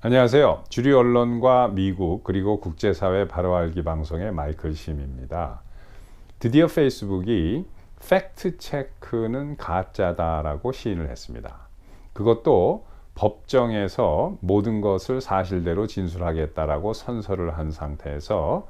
안녕하세요. 주류 언론과 미국 그리고 국제사회 바로 알기 방송의 마이클 심입니다. 드디어 페이스북이 팩트 체크는 가짜다라고 시인을 했습니다. 그것도 법정에서 모든 것을 사실대로 진술하겠다라고 선서를 한 상태에서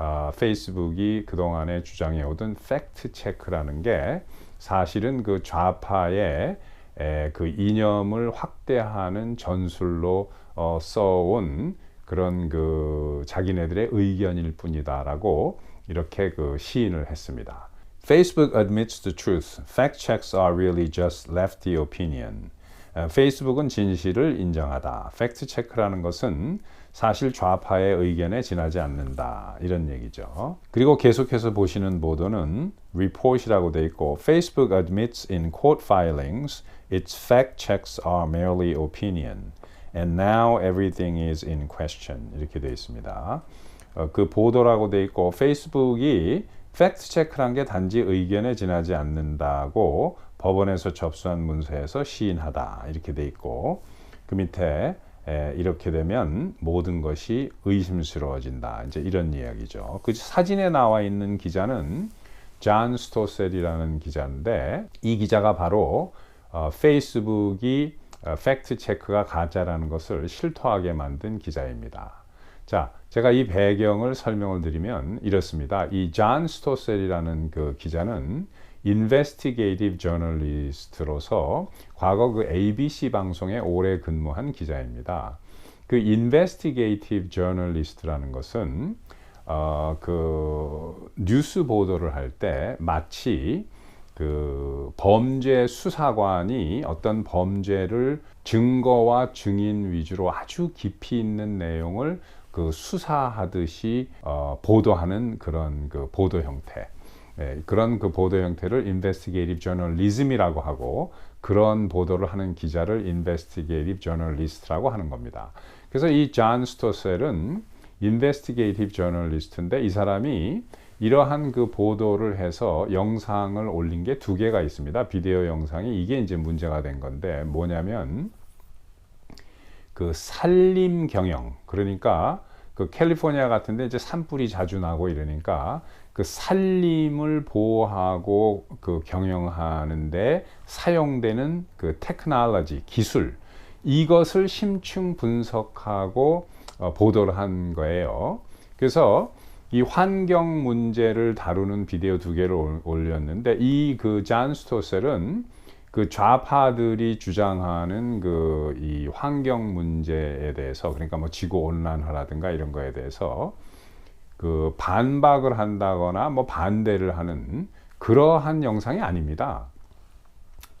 어, 페이스북이 그동안에 주장해오던 팩트 체크라는 게 사실은 그 좌파의 에, 그 이념을 확대하는 전술로 어, 써온 그런 그 자기네들의 의견일 뿐이다라고 이렇게 그 시인을 했습니다. Facebook admits the truth. Fact checks are really just lefty opinion. 페이스북은 진실을 인정하다. 팩트 체크라는 것은 사실 좌파의 의견에 지나지 않는다. 이런 얘기죠. 그리고 계속해서 보시는 보도는 report이라고 돼 있고 Facebook admits in court filings its fact checks are merely opinion. And now everything is in question. 이렇게 되어 있습니다. 어, 그 보도라고 되어 있고 페이스북이 팩트 체크란 게 단지 의견에 지나지 않는다고 법원에서 접수한 문서에서 시인하다 이렇게 돼 있고 그 밑에 에, 이렇게 되면 모든 것이 의심스러워진다 이제 이런 이야기죠. 그 사진에 나와 있는 기자는 존 스토셀이라는 기자인데 이 기자가 바로 어, 페이스북이 어, 팩트 체크가 가짜라는 것을 실토하게 만든 기자입니다. 자, 제가 이 배경을 설명을 드리면 이렇습니다. 이 존 스토셀이라는 그 기자는 인베스티게이티브 저널리스트로서 과거 그 ABC 방송에 오래 근무한 기자입니다. 그 인베스티게이티브 저널리스트라는 것은 어, 그 뉴스 보도를 할 때 마치 그 범죄 수사관이 어떤 범죄를 증거와 증인 위주로 아주 깊이 있는 내용을 그 수사하듯이 어, 보도하는 그런 그 보도 형태. 예, 그런 그 보도 형태를 인베스티게이티브 저널리즘이라고 하고 그런 보도를 하는 기자를 인베스티게이티브 저널리스트라고 하는 겁니다. 그래서 이 존 스토셀은 인베스티게이티브 저널리스트인데 이 사람이 이러한 그 보도를 해서 영상을 올린 게 두 개가 있습니다. 비디오 영상이 이게 이제 문제가 된 건데 뭐냐면 그 산림 경영 그러니까 그 캘리포니아 같은데 이제 산불이 자주 나고 이러니까 그 산림을 보호하고 그 경영하는데 사용되는 그 테크놀로지 기술 이것을 심층 분석하고 어, 보도를 한 거예요. 그래서 이 환경 문제를 다루는 비디오 두 개를 올렸는데 이 그 잔 스토셀은 그 좌파들이 주장하는 그 이 환경 문제에 대해서 그러니까 뭐 지구 온난화라든가 이런 거에 대해서 그 반박을 한다거나 뭐 반대를 하는 그러한 영상이 아닙니다.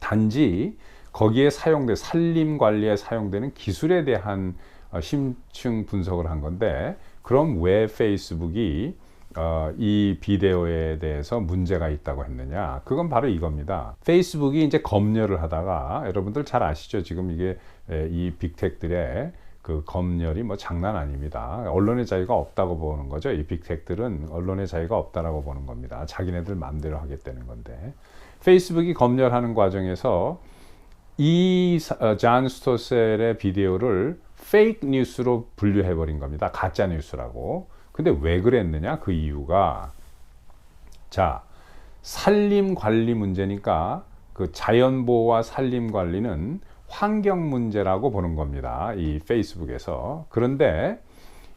단지 거기에 사용된 산림 관리에 사용되는 기술에 대한 어, 심층 분석을 한 건데 그럼 왜 페이스북이 어, 이 비디오에 대해서 문제가 있다고 했느냐? 그건 바로 이겁니다. 페이스북이 이제 검열을 하다가 여러분들 잘 아시죠? 지금 이게 에, 이 빅텍들의 그 검열이 뭐 장난 아닙니다. 언론의 자유가 없다고 보는 거죠. 이 빅텍들은 언론의 자유가 없다라고 보는 겁니다. 자기네들 마음대로 하겠다는 건데. 페이스북이 검열하는 과정에서 이존 어, 스토셀의 비디오를 페이크 뉴스로 분류해 버린 겁니다. 가짜 뉴스라고. 근데 왜 그랬느냐? 그 이유가 자, 산림 관리 문제니까 그 자연 보호와 산림 관리는 환경 문제라고 보는 겁니다. 이 페이스북에서. 그런데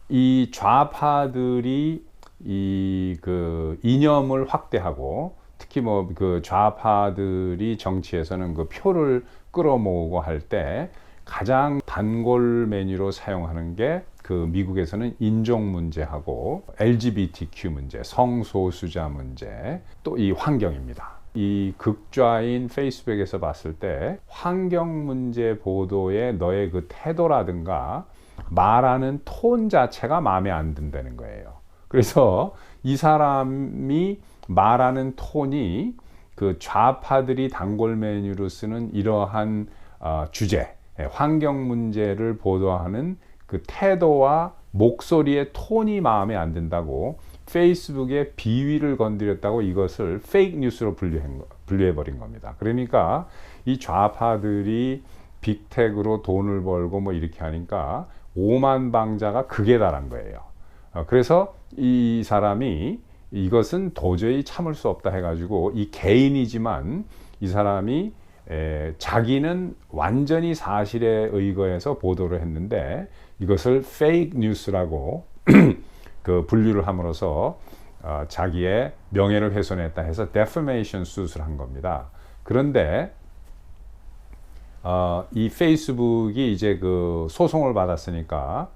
이 좌파들이 이 그 이념을 확대하고 특히 뭐 그 좌파들이 정치에서는 그 표를 끌어모으고 할 때 가장 단골 메뉴로 사용하는 게 그 미국에서는 인종 문제하고 LGBTQ 문제, 성소수자 문제, 또 이 환경입니다. 이 극좌인 페이스북에서 봤을 때 환경 문제 보도에 너의 그 태도라든가 말하는 톤 자체가 마음에 안 든다는 거예요. 그래서 이 사람이 말하는 톤이 그 좌파들이 단골 메뉴로 쓰는 이러한 어, 주제, 예, 환경 문제를 보도하는 그 태도와 목소리의 톤이 마음에 안 든다고 페이스북에 비위를 건드렸다고 이것을 페이크 뉴스로 분류해 버린 겁니다. 그러니까 이 좌파들이 빅텍으로 돈을 벌고 뭐 이렇게 하니까 5만 방자가 극에 달한 거예요. 어, 그래서 이 사람이 이것은 도저히 참을 수 없다 해가지고 이 개인이지만 이 사람이 에, 자기는 완전히 사실에 의거해서 보도를 했는데 이것을 페이크 뉴스라고 그 분류를 함으로써 어, 자기의 명예를 훼손했다 해서 defamation 수술을 한 겁니다. 그런데 어, 이 페이스북이 이제 그 소송을 받았으니까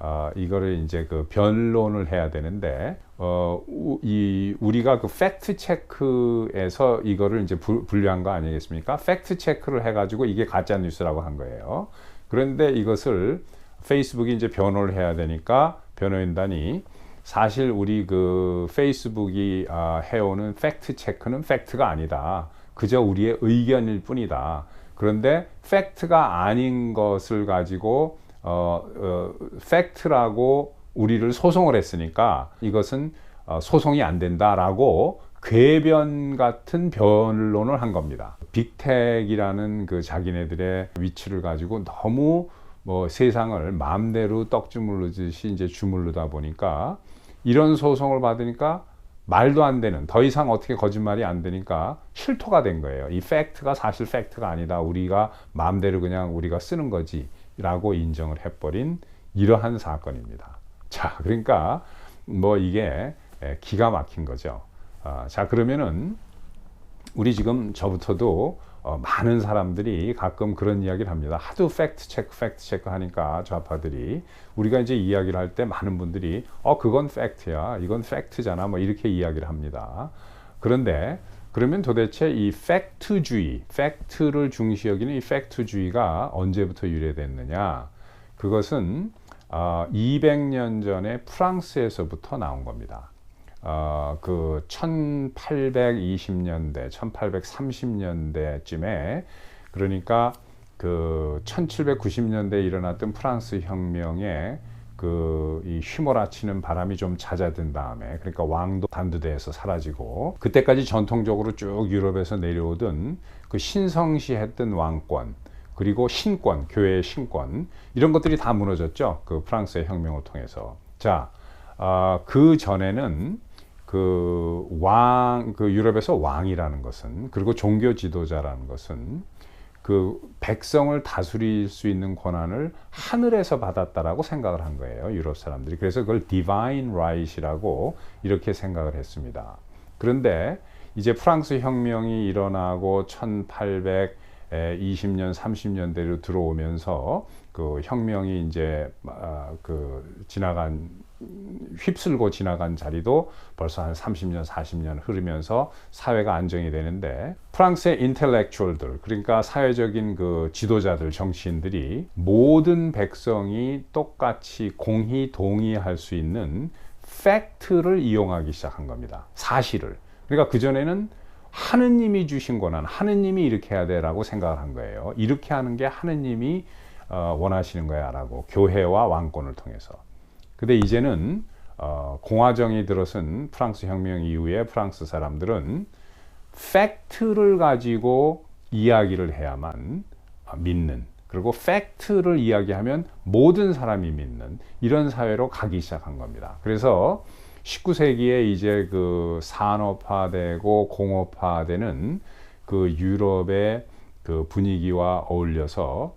어, 이거를 이제 그 변론을 해야 되는데 어, 우, 이 우리가 그 팩트 체크에서 이거를 이제 부, 분류한 거 아니겠습니까? 팩트 체크를 해가지고 이게 가짜 뉴스라고 한 거예요. 그런데 이것을 페이스북이 이제 변호를 해야 되니까 변호인단이 사실 우리 그 페이스북이 아, 해오는 팩트 체크는 팩트가 아니다. 그저 우리의 의견일 뿐이다. 그런데 팩트가 아닌 것을 가지고 어, 어, 팩트라고 우리를 소송을 했으니까 이것은 어, 소송이 안 된다라고 궤변 같은 변론을 한 겁니다. 빅텍이라는 그 자기네들의 위치를 가지고 너무 뭐 세상을 마음대로 떡 주물르듯이 이제 주물르다 보니까 이런 소송을 받으니까 말도 안 되는 더 이상 어떻게 거짓말이 안 되니까 실토가 된 거예요. 이 팩트가 사실 팩트가 아니다. 우리가 마음대로 그냥 우리가 쓰는 거지라고 인정을 해버린 이러한 사건입니다. 자, 그러니까 뭐 이게 기가 막힌 거죠. 아, 자, 그러면은 우리 지금 저부터도 어, 많은 사람들이 가끔 그런 이야기를 합니다. 하도 팩트 체크, 팩트 체크 하니까 좌파들이 우리가 이제 이야기를 할 때 많은 분들이 어 그건 팩트야, 이건 팩트잖아, 뭐 이렇게 이야기를 합니다. 그런데 그러면 도대체 이 팩트주의, 팩트를 중시 여기는 이 팩트주의가 언제부터 유래됐느냐? 그것은 어, 200년 전에 프랑스에서부터 나온 겁니다. 어, 그 1820년대, 1830년대쯤에 그러니까 그 1790년대에 일어났던 프랑스 혁명에 그이 휘몰아치는 바람이 좀 잦아든 다음에 그러니까 왕도 단두대에서 사라지고 그때까지 전통적으로 쭉 유럽에서 내려오던 그 신성시했던 왕권 그리고 신권 교회의 신권 이런 것들이 다 무너졌죠 그 프랑스의 혁명을 통해서 자 어, 그 전에는 그 왕, 그 유럽에서 왕이라는 것은, 그리고 종교 지도자라는 것은 그 백성을 다스릴 수 있는 권한을 하늘에서 받았다라고 생각을 한 거예요. 유럽 사람들이. 그래서 그걸 divine right이라고 이렇게 생각을 했습니다. 그런데 이제 프랑스 혁명이 일어나고 1820년, 30년대로 들어오면서 그 혁명이 이제 아, 그 지나간 휩쓸고 지나간 자리도 벌써 한 30년, 40년 흐르면서 사회가 안정이 되는데 프랑스의 인텔렉츄얼들 그러니까 사회적인 그 지도자들, 정치인들이 모든 백성이 똑같이 공히 동의할 수 있는 팩트를 이용하기 시작한 겁니다. 사실을. 그러니까 그전에는 하느님이 주신 권한, 하느님이 이렇게 해야 돼라고 생각을 한 거예요. 이렇게 하는 게 하느님이 어, 원하시는 거야라고 교회와 왕권을 통해서. 근데 이제는 어, 공화정이 들어선 프랑스 혁명 이후에 프랑스 사람들은 팩트를 가지고 이야기를 해야만 믿는 그리고 팩트를 이야기하면 모든 사람이 믿는 이런 사회로 가기 시작한 겁니다. 그래서 19세기에 이제 그 산업화되고 공업화되는 그 유럽의 그 분위기와 어울려서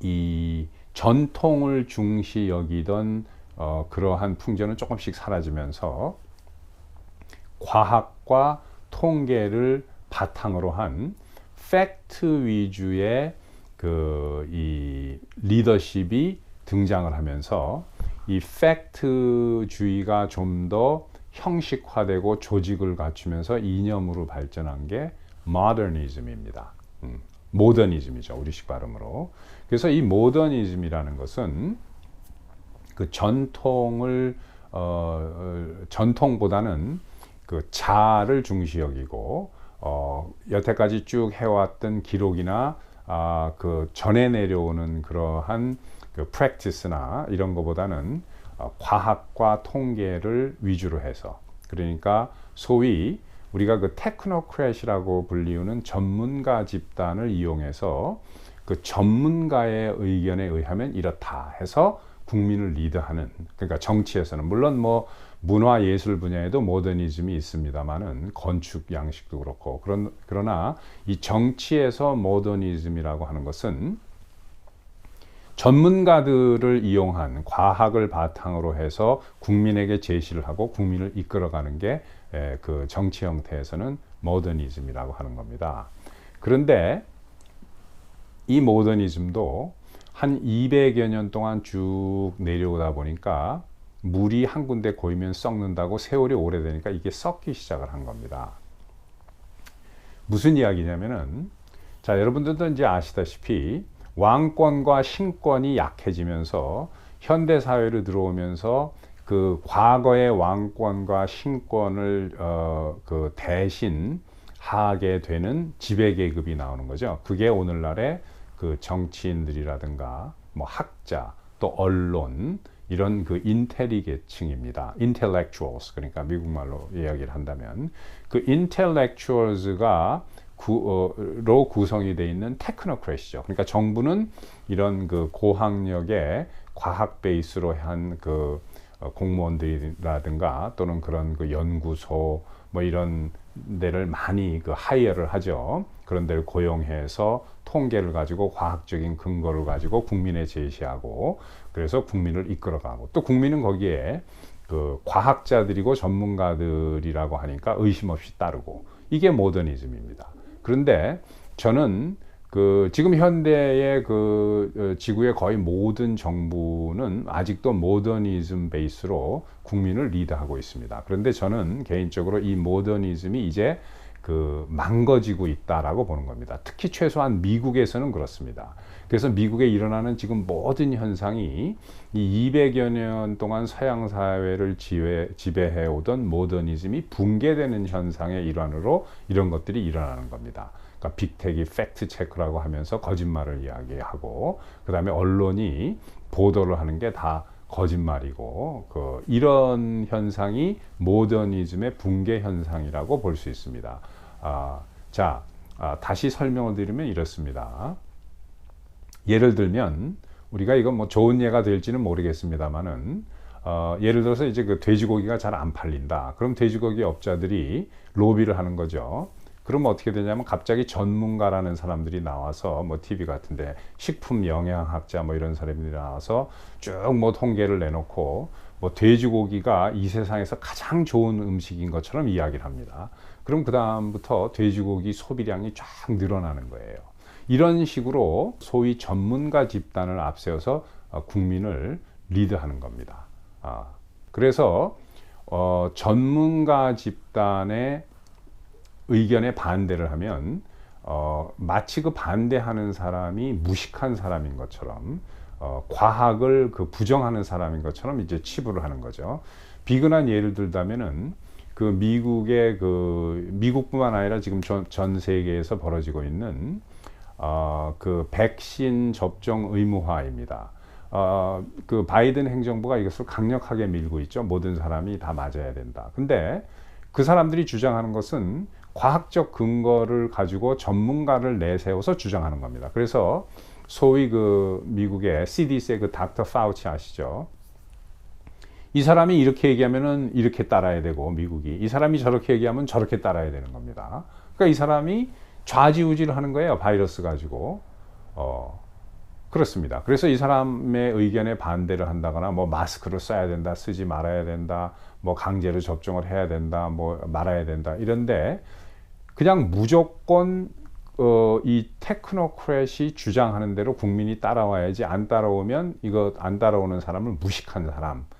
이 전통을 중시 여기던 어, 그러한 풍전은 조금씩 사라지면서 과학과 통계를 바탕으로 한 팩트 위주의 그 이 리더십이 등장을 하면서 이 팩트주의가 좀 더 형식화되고 조직을 갖추면서 이념으로 발전한 게 모더니즘입니다. 음, 모더니즘이죠. 우리식 발음으로. 그래서 이 모더니즘이라는 것은 그 전통을 어, 어, 전통보다는 그 자를 중시 여기고 어, 여태까지 쭉 해왔던 기록이나 아, 그 전에 내려오는 그러한 그 프랙티스나 이런 것보다는 어, 과학과 통계를 위주로 해서. 그러니까 소위 우리가 그 테크노크렛이라고 불리우는 전문가 집단을 이용해서 그 전문가의 의견에 의하면 이렇다 해서 국민을 리드하는 그러니까 정치에서는. 물론 뭐 문화 예술 분야에도 모더니즘이 있습니다만은 건축 양식도 그렇고. 그런 그러나 이 정치에서 모더니즘이라고 하는 것은 전문가들을 이용한 과학을 바탕으로 해서 국민에게 제시를 하고 국민을 이끌어가는 게 그 정치 형태에서는 모더니즘이라고 하는 겁니다. 그런데 이 모더니즘도 한 200여 년 동안 쭉 내려오다 보니까 물이 한 군데 고이면 썩는다고 세월이 오래되니까 이게 썩기 시작을 한 겁니다. 무슨 이야기냐면은 자 여러분들도 이제 아시다시피 왕권과 신권이 약해지면서 현대 사회로 들어오면서 그 과거의 왕권과 신권을 어, 그 대신 하게 되는 지배 계급이 나오는 거죠. 그게 오늘날의 그 정치인들이라든가 뭐 학자 또 언론 이런 그 인텔리계층입니다. intellectuals 그러니까 미국말로 이야기를 한다면 그 intellectuals가 구, 어, 로 구성이 되어 있는 테크노크래시죠. 그러니까 정부는 이런 그 고학력의 과학 베이스로 한그 어, 공무원들이라든가 또는 그런 그 연구소 뭐 이런 데를 많이 그 하이어를 하죠. 그런 데를 고용해서 통계를 가지고 과학적인 근거를 가지고 국민에 제시하고 그래서 국민을 이끌어가고 또 국민은 거기에 그 과학자들이고 전문가들이라고 하니까 의심 없이 따르고 이게 모더니즘입니다. 그런데 저는 그 지금 현대의 그 어, 지구의 거의 모든 정부는 아직도 모더니즘 베이스로 국민을 리드하고 있습니다. 그런데 저는 개인적으로 이 모더니즘이 이제 그 망가지고 있다라고 보는 겁니다. 특히 최소한 미국에서는 그렇습니다. 그래서 미국에 일어나는 지금 모든 현상이 이 200여 년 동안 서양 사회를 지배, 지배해 오던 모더니즘이 붕괴되는 현상의 일환으로 이런 것들이 일어나는 겁니다. 그러니까 빅텍이 팩트 체크라고 하면서 거짓말을 이야기하고 그다음에 언론이 보도를 하는 게다 거짓말이고 그 이런 현상이 모더니즘의 붕괴 현상이라고 볼 수 있습니다. 아, 자 아, 다시 설명을 드리면 이렇습니다. 예를 들면 우리가 이건 뭐 좋은 예가 될지는 모르겠습니다만은 어, 예를 들어서 이제 그 돼지고기가 잘 안 팔린다. 그럼 돼지고기 업자들이 로비를 하는 거죠. 그러면 어떻게 되냐면 갑자기 전문가라는 사람들이 나와서 뭐 TV 같은데 식품 영양학자 뭐 이런 사람들이 나와서 쭉 뭐 통계를 내놓고 뭐 돼지고기가 이 세상에서 가장 좋은 음식인 것처럼 이야기를 합니다. 그럼 그 다음부터 돼지고기 소비량이 쫙 늘어나는 거예요. 이런 식으로 소위 전문가 집단을 앞세워서 어, 국민을 리드하는 겁니다. 아, 그래서 어, 전문가 집단의 의견에 반대를 하면 어, 마치 그 반대하는 사람이 무식한 사람인 것처럼 어, 과학을 그 부정하는 사람인 것처럼 이제 치부를 하는 거죠. 비근한 예를 들자면은 그 미국의 그 미국뿐만 아니라 지금 전, 전 세계에서 벌어지고 있는 어, 그 백신 접종 의무화입니다. 어, 그 바이든 행정부가 이것을 강력하게 밀고 있죠. 모든 사람이 다 맞아야 된다. 근데 그 사람들이 주장하는 것은 과학적 근거를 가지고 전문가를 내세워서 주장하는 겁니다. 그래서 소위 그 미국의 CDC의 그 닥터 파우치 아시죠? 이 사람이 이렇게 얘기하면은 이렇게 따라야 되고 미국이 이 사람이 저렇게 얘기하면 저렇게 따라야 되는 겁니다. 그러니까 이 사람이 좌지우지를 하는 거예요. 바이러스 가지고. 어, 그렇습니다. 그래서 이 사람의 의견에 반대를 한다거나 뭐 마스크를 써야 된다, 쓰지 말아야 된다, 뭐 강제로 접종을 해야 된다, 뭐 말아야 된다 이런데 그냥 무조건 어, 이 테크노크렛이 주장하는 대로 국민이 따라와야지 안 따라오면 이거 안 따라오는 사람을 무식한 사람, 어,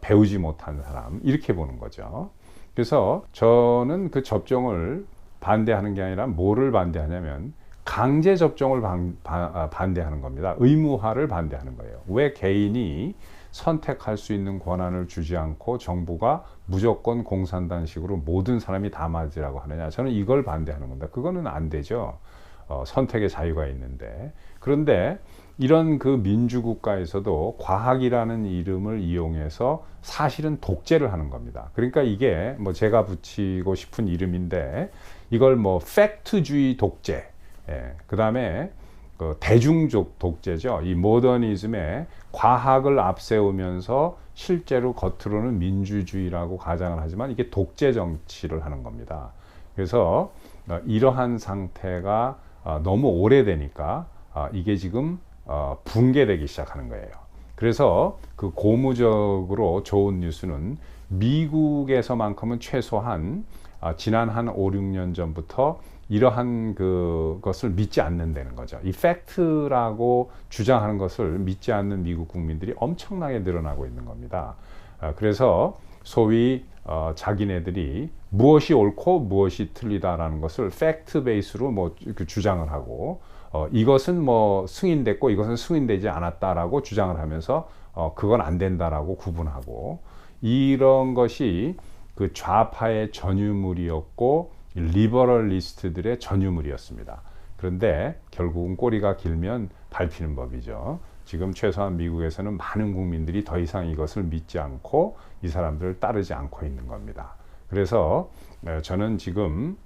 배우지 못한 사람 이렇게 보는 거죠. 그래서 저는 그 접종을 반대하는 게 아니라 뭐를 반대하냐면 강제 접종을 반, 아, 반대하는 겁니다. 의무화를 반대하는 거예요. 왜 개인이 선택할 수 있는 권한을 주지 않고 정부가 무조건 공산당식으로 모든 사람이 다 맞으라고 하느냐. 저는 이걸 반대하는 겁니다. 그거는 안 되죠. 어, 선택의 자유가 있는데. 그런데 이런 그 민주국가에서도 과학이라는 이름을 이용해서 사실은 독재를 하는 겁니다. 그러니까 이게 뭐 제가 붙이고 싶은 이름인데 이걸 뭐 팩트주의 독재, 예, 그 다음에 그 대중적 독재죠. 이 모더니즘에 과학을 앞세우면서 실제로 겉으로는 민주주의라고 가장을 하지만 이게 독재 정치를 하는 겁니다. 그래서 어, 이러한 상태가 어, 너무 오래되니까 어, 이게 지금 어, 붕괴되기 시작하는 거예요. 그래서 그 고무적으로 좋은 뉴스는 미국에서만큼은 최소한 아, 지난 한 5, 6년 전부터 이러한 그 것을 믿지 않는다는 거죠. 이 팩트라고 주장하는 것을 믿지 않는 미국 국민들이 엄청나게 늘어나고 있는 겁니다. 아, 그래서 소위 어, 자기네들이 무엇이 옳고 무엇이 틀리다라는 것을 팩트 베이스로 뭐그 주장을 하고 어, 이것은 뭐 승인됐고 이것은 승인되지 않았다라고 주장을 하면서 어, 그건 안 된다라고 구분하고 이런 것이 그 좌파의 전유물이었고 리버럴리스트들의 전유물이었습니다. 그런데 결국은 꼬리가 길면 밟히는 법이죠. 지금 최소한 미국에서는 많은 국민들이 더 이상 이것을 믿지 않고 이 사람들을 따르지 않고 있는 겁니다. 그래서 어, 저는 지금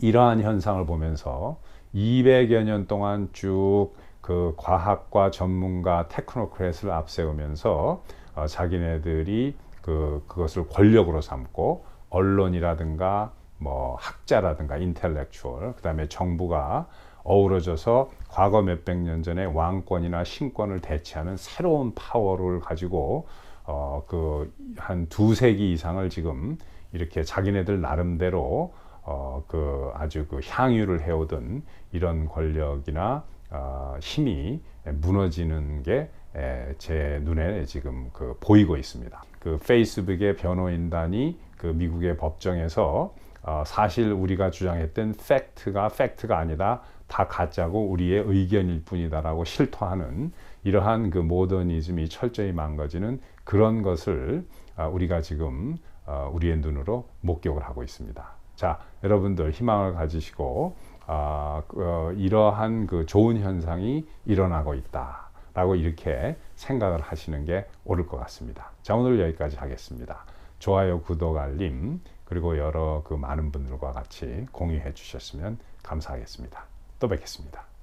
이러한 현상을 보면서 200여 년 동안 쭉 그 과학과 전문가 테크노크렛을 앞세우면서 어, 자기네들이 그 그것을 권력으로 삼고 언론이라든가 뭐 학자라든가 인텔렉추얼 그다음에 정부가 어우러져서 과거 몇백 년 전에 왕권이나 신권을 대체하는 새로운 파워를 가지고 어 그 한 두 세기 이상을 지금 이렇게 자기네들 나름대로 어 그 아주 그 향유를 해오던 이런 권력이나 어 힘이 무너지는 게 제 눈에 지금 그 보이고 있습니다. 그 페이스북의 변호인단이 그 미국의 법정에서 어 사실 우리가 주장했던 팩트가 팩트가 아니다. 다 가짜고 우리의 의견일 뿐이다라고 실토하는 이러한 그 모더니즘이 철저히 망가지는 그런 것을 아, 우리가 지금 어, 우리의 눈으로 목격을 하고 있습니다. 자, 여러분들 희망을 가지시고 아, 어, 이러한 그 좋은 현상이 일어나고 있다 라고 이렇게 생각을 하시는 게 옳을 것 같습니다. 자, 오늘 여기까지 하겠습니다. 좋아요, 구독, 알림 그리고 여러 그 많은 분들과 같이 공유해 주셨으면 감사하겠습니다. 또 뵙겠습니다.